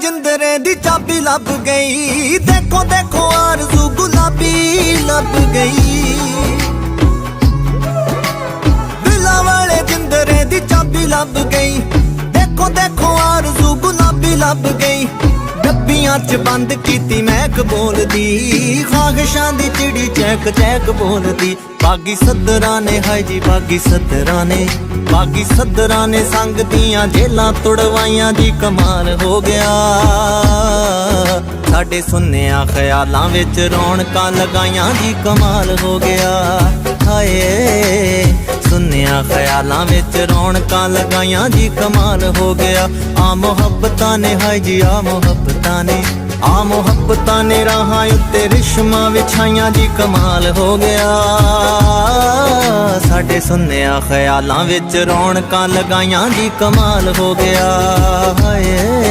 ਜਿੰਦਰੇ ਦੀ ਚਾਬੀ ਲੱਭ ਗਈ। ਦੇਖੋ ਦੇਖੋ, ਆਰਜ਼ੂ ਗੁਲਾਬੀ ਲੱਭ ਗਈ। ਦਿਲਾਂ ਵਾਲੇ ਜਿੰਦਰੇ ਦੀ ਚਾਬੀ ਲੱਭ ਗਈ। ਦੇਖੋ ਦੇਖੋ, ਆਰਜ਼ੂ ਗੁਲਾਬੀ ਲੱਭ ਗਈ। ਡੱਬੀਆਂ 'ਚ ਬੰਦ ਕੀਤੀ ਮਹਿਕ ਬੋਲਦੀ। ਖਾਗਸ਼ਾਂ ਦੀ ਚਿੜੀ ਚੈਕ ਚੈਕ ਬੋਲਦੀ। ਬਾਗੀ ਸੱਦਰਾਂ ਨੇ, ਹਾਏ ਜੀ ਬਾਗੀ ਸਦਰਾਂ ਨੇ। ਬਾਗੀ ਸੱਦਰਾਂ ਨੇ ਸੰਗ ਦੀਆਂ ਜੇਲਾਂ ਤੁੜਵਾਈਆਂ ਜੀ, ਕਮਾਲ ਹੋ ਗਿਆ। ਸਾਡੇ ਸੁੰਨਿਆ ਖਿਆਲਾਂ ਵਿੱਚ ਰੌਣਕਾਂ ਲਗਾਈਆਂ ਦੀ ਕਮਾਲ ਹੋ ਗਿਆ। ਖਿਆਲਾਂ ਵਿੱਚ ਰੌਣਕਾਂ ਲਗਾਈਆਂ ਜੀ, ਕਮਾਲ ਹੋ ਗਿਆ। ਆ ਮੁਹੱਬਤਾਂ ਨੇ, ਹਾਏ ਜੀ, ਆ ਮੁਹੱਬਤਾਂ ਨੇ। ਆ ਮੁਹੱਬਤਾਂ ਨੇ ਰਾਹਾਂ ਉੱਤੇ ਰਿਸ਼ਮਾ ਵਿਛਾਈਆਂ ਜੀ, ਕਮਾਲ ਹੋ ਗਿਆ। ਸਾਡੇ ਸੁੰਨਿਆ ਖਿਆਲਾਂ ਵਿੱਚ ਰੌਣਕਾਂ ਲਗਾਈਆਂ ਜੀ, ਕਮਾਲ ਹੋ ਗਿਆ। ਹਾਏ।